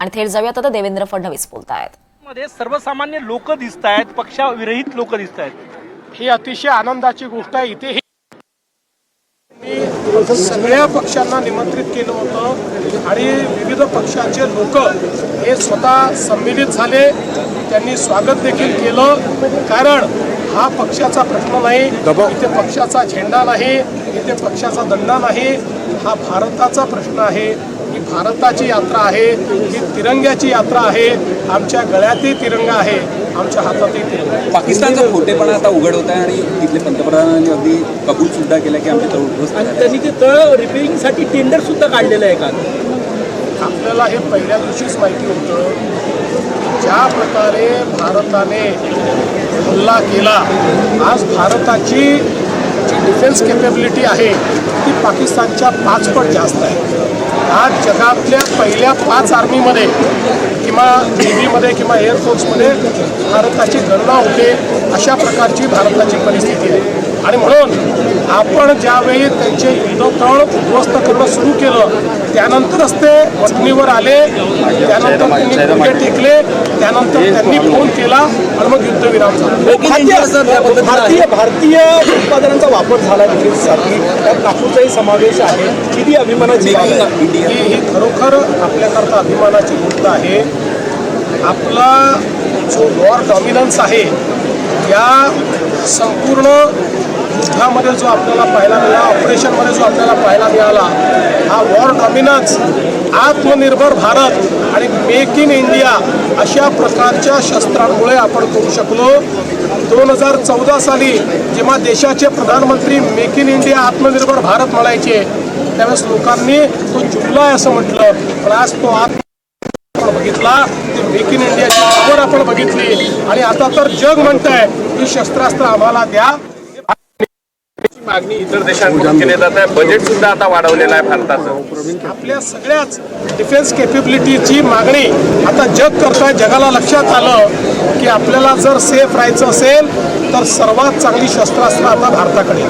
आणि थेट जाऊयात आता देवेंद्र फडणवीस बोलत आहेत मध्ये सर्वसामान्य लोक दिसत आहेत पक्षाविरहित लोक दिसत आहेत ही अतिशय आनंदाची गोष्ट आहे. इथेही मी सगळ्या पक्षांना निमंत्रित केलं होतं आणि विविध पक्षाचे लोक हे स्वतः संमिलित झाले. त्यांनी स्वागत देखील केलं. कारण हा पक्षाचा प्रश्न नाही. इथे पक्षाचा झेंडा नाही. इथे पक्षाचा दंडा नाही. हा भारताचा प्रश्न आहे. भारताची यात्रा आहे ही तिरंग्याची यात्रा आहे आमच्या गळ्यातही तिरंगा आहे आमच्या हातातही तिरंगा आहे. पाकिस्तानचा खोटेपणा आता उघड होत आहे आणि तिथले पंतप्रधानांनी अगदी कबूल सुद्धा केलं की आमचे तळ उद्ध्वस्त आणि. त्यांनी ते तळ रिपेअरिंगसाठी टेंडर सुद्धा काढलेलं आहे का? आपल्याला हे पहिल्या दिवशीच माहिती होतं. ज्या प्रकारे भारताने हल्ला केला आज भारताची जी डिफेन्स कॅपेबिलिटी आहे ती पाकिस्तानच्या पाचपट जास्त आहे. आज जगातल्या पहिल्या पाच आर्मीमध्ये किंवा नेव्हीमध्ये किंवा एअरफोर्समध्ये भारताची गणना होते अशा प्रकारची भारताची परिस्थिती आहे. आणि म्हणून आपण ज्यावेळी त्यांचे युद्धतळ उद्ध्वस्त करणं सुरू केलं त्यानंतरच ते वठणीवर आले त्यानंतर त्यांनी टेकले त्यानंतर त्यांनी फोन केला आणि मग युद्धविराम झाला. भारतीय भारतीय उत्पादनांचा वापर झाला डिफेन्ससाठी त्यात नागपूरचाही समावेश आहे. किती अभिमानाची ही ही खरोखर आपल्याकरता अभिमानाची गोष्ट आहे. आपला जो वॉर डॉमिनन्स आहे या संपूर्ण युद्धामध्ये जो आपल्याला पाहायला मिळाला ऑपरेशनमध्ये जो आपल्याला पाहायला मिळाला हा वॉर डॉमिनन्स आत्मनिर्भर भारत आणि मेक इन इंडिया अशा प्रकारच्या शस्त्रांमुळे आपण करू शकलो. दोन हजार चौदा साली जेव्हा देशाचे प्रधानमंत्री मेक इन इंडिया आत्मनिर्भर भारत म्हणायचे त्यावेळेस लोकांनी तो जुमला आहे असं म्हटलं. पण आज तो आत्म आपण बघितला ते मेक इन इंडियाची पावर आपण बघितली. आणि आता तर जग म्हणत आहे की शस्त्रास्त्र आम्हाला द्या. मागणी इतर देशांकडून केली जात आहे. बजेट सुद्धा आता वाढवलेलं आहे भारताचं. आपल्या सगळ्याच डिफेन्स कॅपेबिलिटीची मागणी आता जग करताय. जगाला लक्षात आलं की आपल्याला जर सेफ राहायचं असेल तर सर्वात चांगली शस्त्रास्त्र आता भारताकडे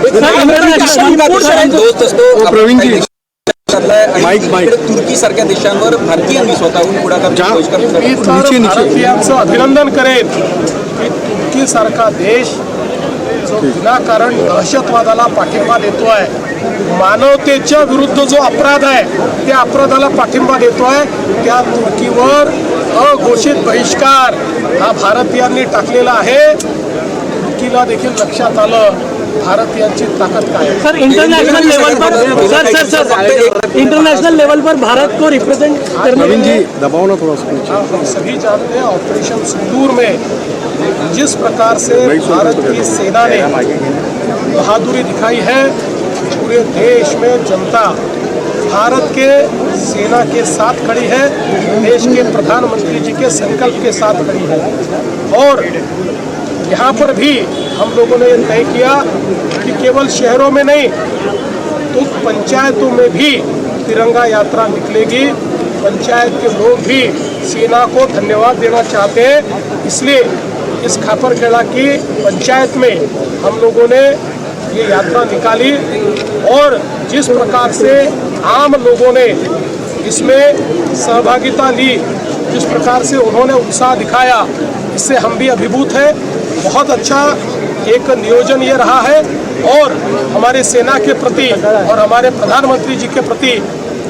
तुर्की सारख्या देशांवर भारतीयांनी स्वतःहून पुढाकार भारतीयांचं अभिनंदन करेन की तुर्कीसारखा देश जो विनाकारण दहशतवादाला पाठिंबा देतोय मानवतेच्या विरुद्ध जो अपराध आहे त्या अपराधाला पाठिंबा देतोय त्या तुर्कीवर अघोषित बहिष्कार हा भारतीयांनी टाकलेला आहे. तुर्कीला देखील लक्षात आलं. भारतीयांची ताकद काय आहे? सर इंटरनेशनल लेवल पर sir sir sir international level पर भारत को रिप्रेजेंट करने के लिए हाँ, हम सभी जानते हैं ऑपरेशन सिंदूर में जिस प्रकार से भारत की सेना ने बहादुरी दिखाई है पूरे देश में जनता भारत के सेना के साथ खड़ी है देश के प्रधानमंत्री जी के संकल्प के साथ खड़ी है। और यहाँ पर भी हम लोगों ने तय किया कि केवल शहरों में नहीं तो पंचायतों में भी तिरंगा यात्रा निकलेगी। पंचायत के लोग भी सेना को धन्यवाद देना चाहते हैं। इसलिए इस खापरखेड़ा की पंचायत में हम लोगों ने ये यात्रा निकाली और जिस प्रकार से आम लोगों ने इसमें सहभागिता ली, जिस प्रकार से उन्होंने उत्साह दिखाया, इससे हम भी अभिभूत हैं। बहुत अच्छा एक नियोजन ये रहा है और हमारे सेना के प्रति और हमारे प्रधानमंत्री जी के प्रति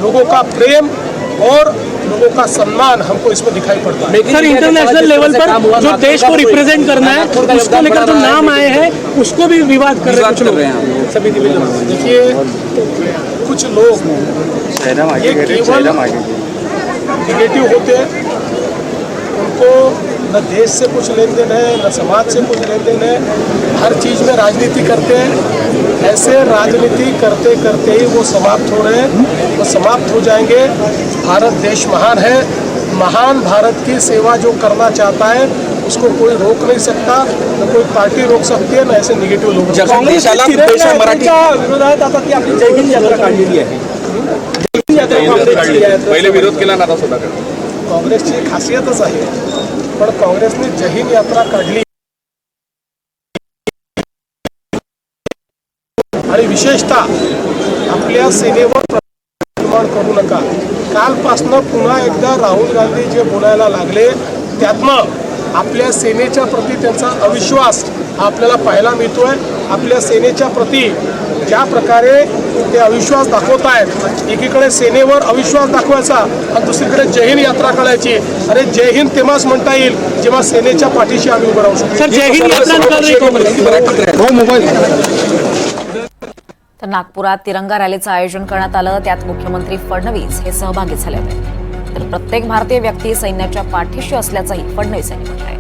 लोगों का प्रेम और लोगों का सम्मान हमको इसमें दिखाई पड़ता है। सर इंटरनेशनल लेवल पर जो देश को रिप्रेजेंट करना है उसको लेकर जो नाम आए हैं उसको भी विवाद कर रहे हैं। रहे हैं। सभी देखिए कुछ लोग ये केवल निगेटिव होते हैं उनको न देश से कुछ लेन देन है न समाज से कुछ लेन देन है। हर चीज़ में राजनीति करते हैं। ऐसे राजनीति करते करते ही वो समाप्त हो रहे हैं। वो समाप्त हो जाएँगे। भारत देश महान है। महान भारत की सेवा जो करना चाहता है उसको कोई रोक नहीं सकता न कोई पार्टी रोक सकती है न ऐसे निगेटिव देशा विरोधात आता ती आपली यात्रा काढलेली आहे. पहिले विरोध केला ना आता स्वतः करतो. काँग्रेसची खासियतच आहे. पण काँग्रेसने जहीन यात्रा काढली. आणि विशेषतः आपल्या सेनेवर निर्माण करू नका. कालपासनं पुन्हा एकदा राहुल गांधी जे बोलायला लागले त्यातनं आपल्या सेनेच्या प्रती त्यांचा अविश्वास आपल्याला पाहायला मिळतोय. आपल्या सेनेच्या प्रती ज्या प्रकारे ते अविश्वास दाखवत आहेत एकीकडे सेनेवर अविश्वास दाखवायचा आणि दुसरीकडे जय हिंद यात्रा काढायची अरे जय हिंद तेव्हाच म्हणता येईल जेव्हा सेनेच्या पाठीशी आम्ही उभं राहू शकतो. जय हिंद यात्रा निकाल रही कांग्रेस तर नागपुरात तिरंगा रॅलीचं आयोजन करण्यात आलं. त्यात मुख्यमंत्री फडणवीस हे सहभागी झाले होते. तर प्रत्येक भारतीय व्यक्ती सैन्याच्या पाठीशी असल्याचंही फडणवीस यांनी म्हटलंय.